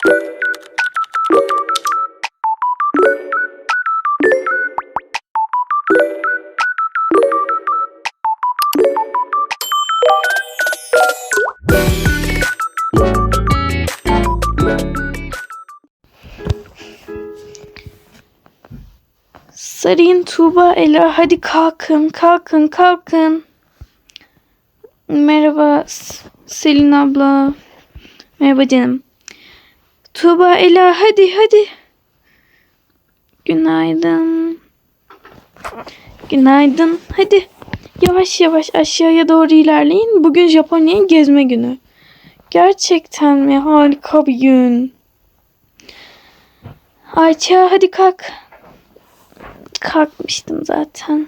Sarıyın Tuğba Ela hadi kalkın kalkın kalkın. Merhaba Selin abla. Merhaba canım. Tuğba Ela hadi hadi. Günaydın. Günaydın. Hadi. Yavaş yavaş aşağıya doğru ilerleyin. Bugün Japonya'ya gezme günü. Gerçekten mi? Harika bir gün. Ayça hadi kalk. Kalkmıştım zaten.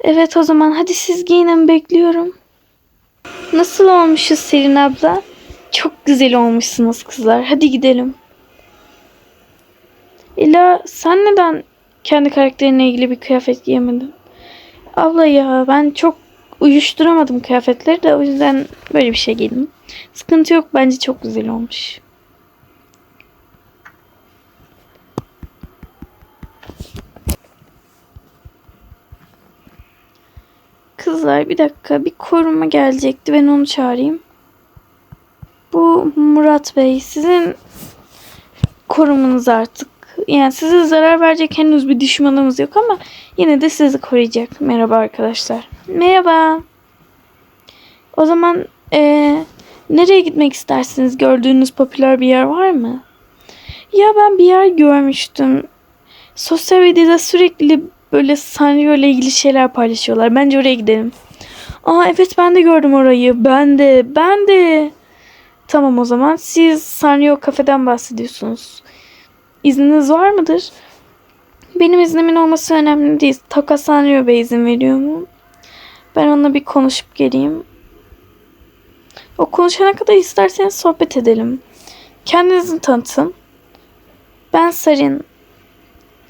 Evet o zaman hadi siz giyinin bekliyorum. Nasıl olmuşuz Selin abla? Çok güzel olmuşsunuz kızlar. Hadi gidelim. Ela sen neden kendi karakterinle ilgili bir kıyafet giyemedin? Abla ya ben çok uyuşturamadım kıyafetleri de o yüzden böyle bir şey giydim. Sıkıntı yok bence çok güzel olmuş. Kızlar bir dakika bir koruma gelecekti ben onu çağırayım. Bu Murat Bey sizin korumanız artık. Yani size zarar verecek henüz bir düşmanımız yok ama yine de sizi koruyacak. Merhaba arkadaşlar. Merhaba. O zaman eee, nereye gitmek istersiniz? Gördüğünüz popüler bir yer var mı? Ya ben bir yer görmüştüm. Sosyal medyada sürekli böyle Sanrio ile ilgili şeyler paylaşıyorlar. Bence oraya gidelim. Aa evet ben de gördüm orayı. Ben de. Ben de. Tamam o zaman. Siz Sanrio kafeden bahsediyorsunuz. İzniniz var mıdır? Benim iznimin olması önemli değil. Taka Sanrio Bey izin veriyor mu? Ben onunla bir konuşup geleyim. O konuşana kadar isterseniz sohbet edelim. Kendinizi tanıtın. Ben Sarin.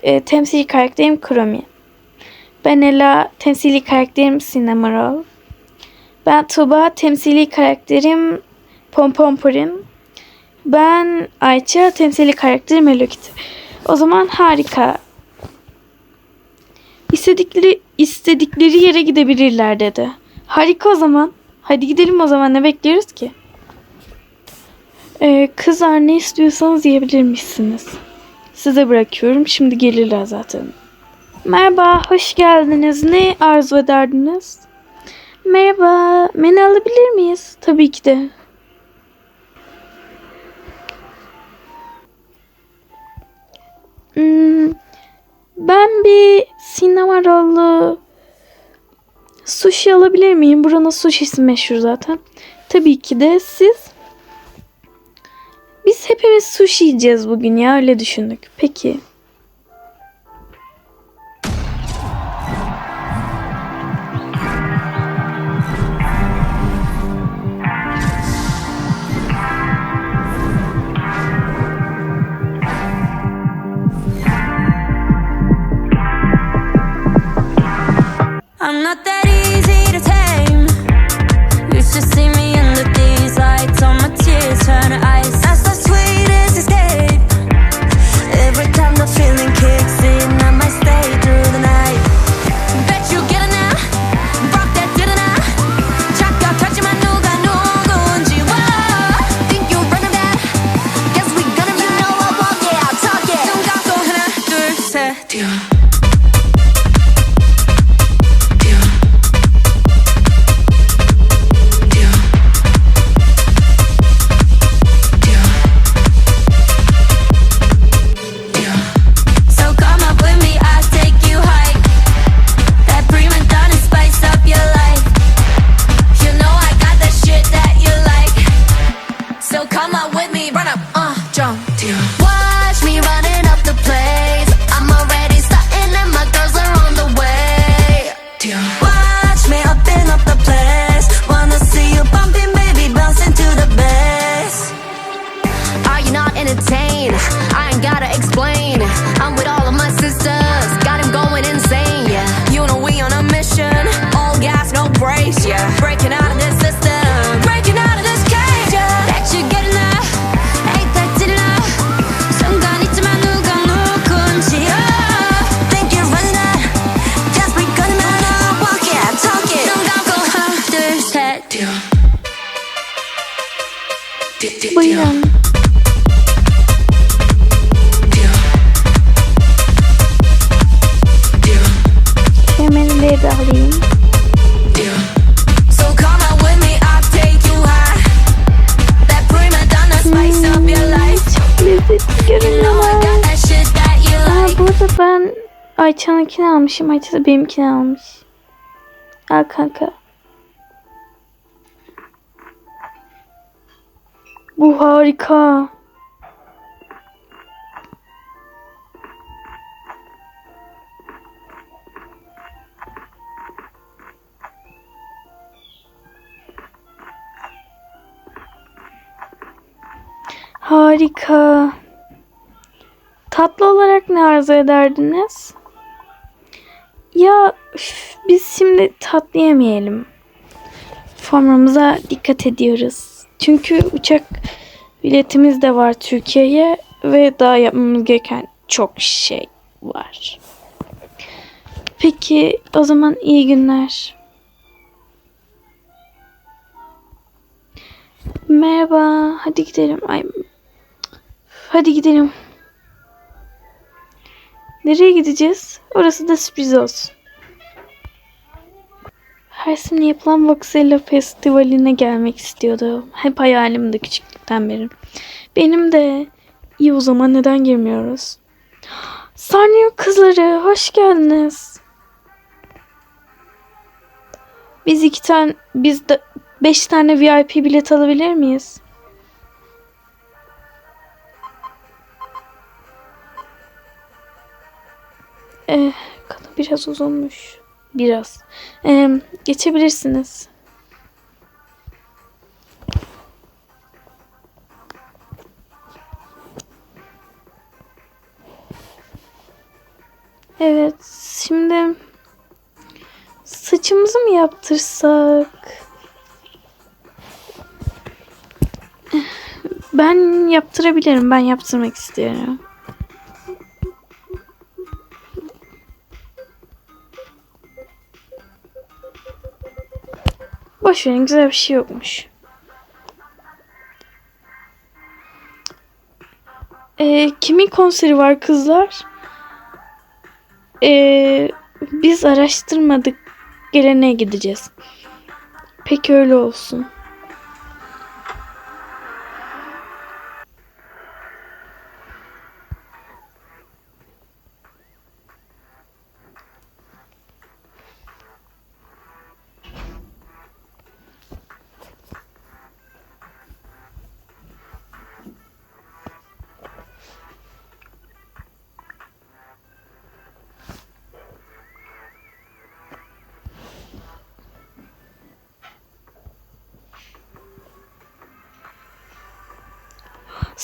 E, temsili karakterim Kromi. Ben Ela, temsili karakterim Cinnamoroll. Ben Tuba, temsili karakterim Pompompurin. Ben Ayça, temsili karakterim Hello Kitty. O zaman harika. İstedikleri, istedikleri yere gidebilirler dedi. Harika o zaman. Hadi gidelim o zaman ne bekliyoruz ki? Ee, kızlar ne istiyorsanız yiyebilirmişsiniz. Size bırakıyorum. Şimdi gelirler zaten. Merhaba, hoş geldiniz. Ne arzu ederdiniz? Merhaba, menü alabilir miyiz? Tabii ki de. Bir sinema rollu sushi alabilir miyim? Buranın sushisi meşhur zaten. Tabii ki de siz. Biz hepimiz sushi yiyeceğiz bugün ya öyle düşündük. Peki. I'm not that easy to tame. Used to see me under these lights, all my tears turn to ice. That's the sweetest escape. Every time the feeling kicks I'm with all of my sisters, got him going insane, yeah. You know we on a mission, all gas, no brakes, yeah. Breaking out of this system, breaking out of this cage, yeah. That you get ain't that 누가 누군지, oh, Think you're running. Out, just because I'm Ayça'nınkini almışım. Ayça da benimkini almış. Al kanka. Bu harika. Harika. Tatlı olarak ne arzu ederdiniz? Ya üf, biz şimdi tatlı yemeyelim. Formamıza dikkat ediyoruz. Çünkü uçak biletimiz de var Türkiye'ye ve daha yapmamız gereken çok şey var. Peki o zaman iyi günler. Merhaba. Hadi gidelim. Ay. Hadi gidelim. Nereye gideceğiz? Orası da sürpriz olsun. Her sene yapılan Voxella Festivali'ne gelmek istiyordum. Hep hayalimdi küçüklükten beri. Benim de. İyi o zaman neden girmiyoruz? Sarnıyor kızları. Hoş geldiniz. Biz iki tane, biz de beş tane VIP bilet alabilir miyiz? Biraz uzunmuş. Biraz. Ee, geçebilirsiniz. Evet, şimdi saçımızı mı yaptırsak? Ben yaptırabilirim. Ben yaptırmak istiyorum. Boş güzel bir şey yokmuş. Ee, kimin konseri var kızlar? Ee, biz araştırmadık. Gelene gideceğiz. Peki öyle olsun.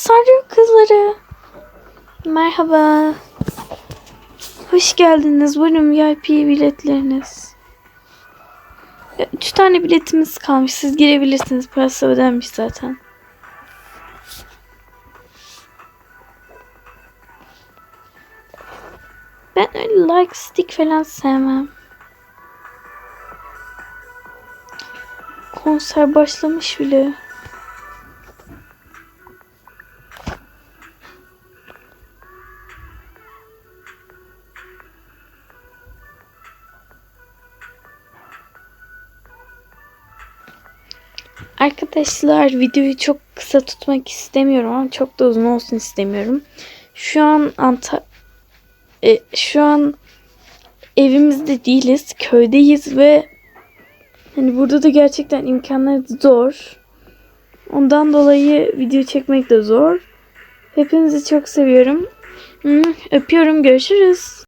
Sarıyor kızları. Merhaba. Hoş geldiniz. Buyurun VIP biletleriniz. Üç tane biletimiz kalmış. Siz girebilirsiniz. Parası ödenmiş zaten. Ben öyle like stick falan sevmem. Konser başlamış bile. Arkadaşlar videoyu çok kısa tutmak istemiyorum ama çok da uzun olsun istemiyorum. Şu an Anta e, şu an evimizde değiliz, köydeyiz ve hani burada da gerçekten imkanlar zor. Ondan dolayı video çekmek de zor. Hepinizi çok seviyorum. Öpüyorum. Görüşürüz.